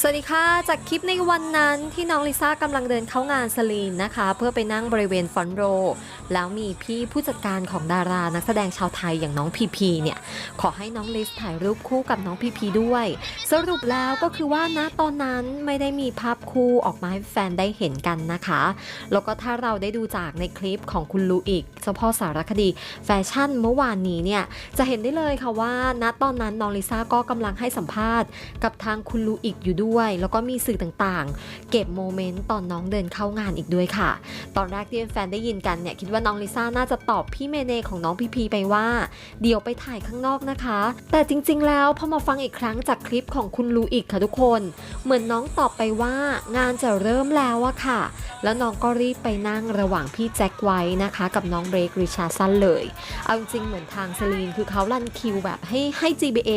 สวัสดีค่ะ จากคลิปในวันนั้นที่น้องลิซ่ากำลังเดินเข้างานสลีนนะคะ เพื่อไปนั่งบริเวณฟอนโร แล้วมีพี่ผู้จัดการของดารานักแสดงชาวไทยอย่างน้องพีพีเนี่ย ขอให้น้องลิซถ่ายรูปคู่กับน้องพีพีด้วย สรุปแล้วก็คือว่าณตอนนั้นไม่ได้มีภาพคู่ออกมาให้แฟนได้เห็นกันนะคะ แล้วก็ถ้าเราได้ดูจากในคลิปของคุณลูอิกเจ้าพ่อสารคดีแฟชั่นเมื่อวานนี้เนี่ยจะเห็นได้เลยค่ะว่าณตอนนั้นน้องลิซ่าก็กำลังให้สัมภาษณ์กับทางคุณลูอิกอยู่ด้วยแล้วก็มีสื่อต่างๆ เก็บโมเมนต์ตอนน้องเดินเข้างานอีกด้วยค่ะ ตอนแรกที่แฟนได้ยินกันเนี่ยคิดว่าน้องลิซ่าน่าจะตอบพี่เมเนของน้องพีพีไปว่า เดี๋ยวไปถ่ายข้างนอกนะคะ แต่จริง ๆ แล้วพอมาฟังอีกครั้งจากคลิปของคุณลูอิกค่ะทุกคน เหมือนน้องตอบไปว่างานจะเริ่มแล้วอะค่ะ แล้วน้องก็รีบไปนั่งระหว่างพี่แจ็คไว้นะคะ กับน้องเบรกริชาร์สันเลย เอาจริงเหมือนทางเซลีนคือเขารันคิวแบบให้ให้ GBA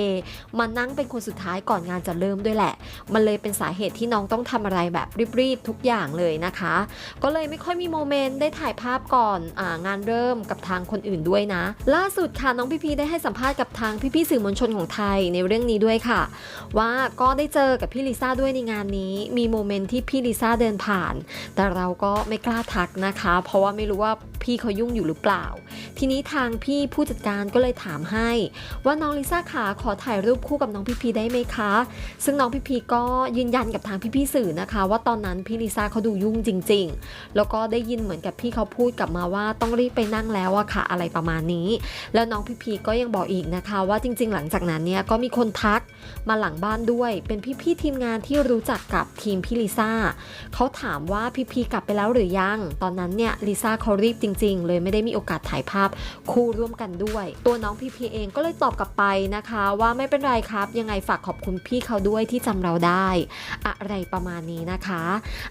มานั่งเป็นคนสุดท้ายก่อนงานจะเริ่มด้วยแหละมันเลยเป็นสาเหตุที่น้องต้องทำอะไรแบบรีบๆทุกอย่างเลยนะคะ ก็เลยไม่ค่อยมีโมเมนต์ได้ถ่ายภาพก่อนอางานเริ่มกับทางคนอื่นด้วยนะ ล่าสุดค่ะน้องพี่พีได้ให้สัมภาษณ์กับทางพี่ๆสื่อมวลชนของไทยในเรื่องนี้ด้วยค่ะ ว่าก็ได้เจอกับพี่ลิซ่าด้วยในงานนี้ มีโมเมนต์ที่พี่ลิซ่าเดินผ่าน แต่เราก็ไม่กล้าทักนะคะ เพราะว่าไม่รู้ว่าพี่เขายุ่งอยู่หรือเปล่า ทีนี้ทางพี่ผู้จัดการก็เลยถามให้ ว่าน้องลิซ่าขาขอถ่ายรูปคู่กับน้องพี่พีได้ไหมคะ ซึ่งน้องพี่พีก็ยืนยันกับทางพี่ๆสื่อนะคะ ว่าตอนนั้นพี่ลิซ่าเขาดูยุ่งจริง ๆ แล้วก็ได้ยินเหมือนกับพี่เขาพูดกลับมาว่าต้องรีบไปนั่งแล้วอะค่ะอะไรประมาณนี้ แล้วน้องพี่พีก็ยังบอกอีกนะคะ ว่าจริง ๆ หลังจากนั้นเนี่ยก็มีคนทักมาหลังบ้านด้วย เป็นพี่ๆทีมงานที่รู้จักกับทีมพี่ลิซ่าเขาถามว่าพี่พีกลับไปแล้วหรือยัง ตอนนั้นเนี่ยลิซ่าเขารีบจริง ๆ เลยไม่ได้มีโอกาสถ่ายภาพคู่ร่วมกันด้วย ตัวน้องพีพีเองก็เลยตอบกลับไปนะคะ ว่าไม่เป็นไรครับ ยังไงฝากขอบคุณพี่เขาด้วยที่จำเราได้ อะไรประมาณนี้นะคะ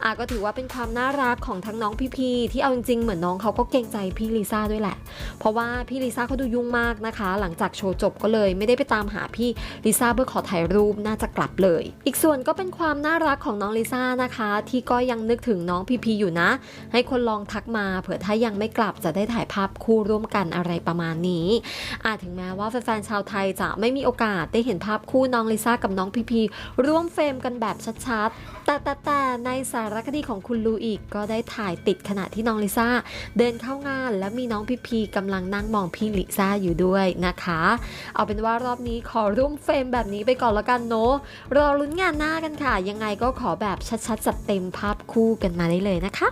อะก็ถือว่าเป็นความน่ารักของทั้งน้องพีพีที่เอาจริงๆเหมือนน้องเขาก็เกรงใจพี่ลิซ่าด้วยแหละ เพราะว่าพี่ลิซ่าเขาดูยุ่งมากนะคะ หลังจากโชว์จบก็เลยไม่ได้ไปตามหาพี่ลิซ่าเพื่อขอถ่ายรูปน่าจะกลับเลย อีกส่วนก็เป็นความน่ารักของน้องลิซ่านะคะ ที่ก็ยังนึกถึงน้องพีพีอยู่นะ ให้คนลองทักมาเผื่อถ้ายังไม่กลับจะได้ถ่ายภาพคู่ร่วมกันอะไรประมาณนี้อาจถึงแม้ว่าแฟนๆชาวไทยจะไม่มีโอกาสได้เห็นภาพคู่น้องลิซ่ากับน้องพีพีร่วมเฟรมกันแบบชัดๆ แต่แต่แต่ในสารคดีของคุณลูอีกก็ได้ถ่ายติดขณะที่น้องลิซ่าเดินเข้างาน และมีน้องพีพีกำลังนั่งมองพี่ลิซ่าอยู่ด้วยนะคะ เอาเป็นว่ารอบนี้ขอร่วมเฟรมแบบนี้ไปก่อนแล้วกันเนาะรอลุ้นงานหน้ากันค่ะ ยังไงก็ขอแบบชัดๆจัดเต็มภาพคู่กันมาได้เลยนะคะ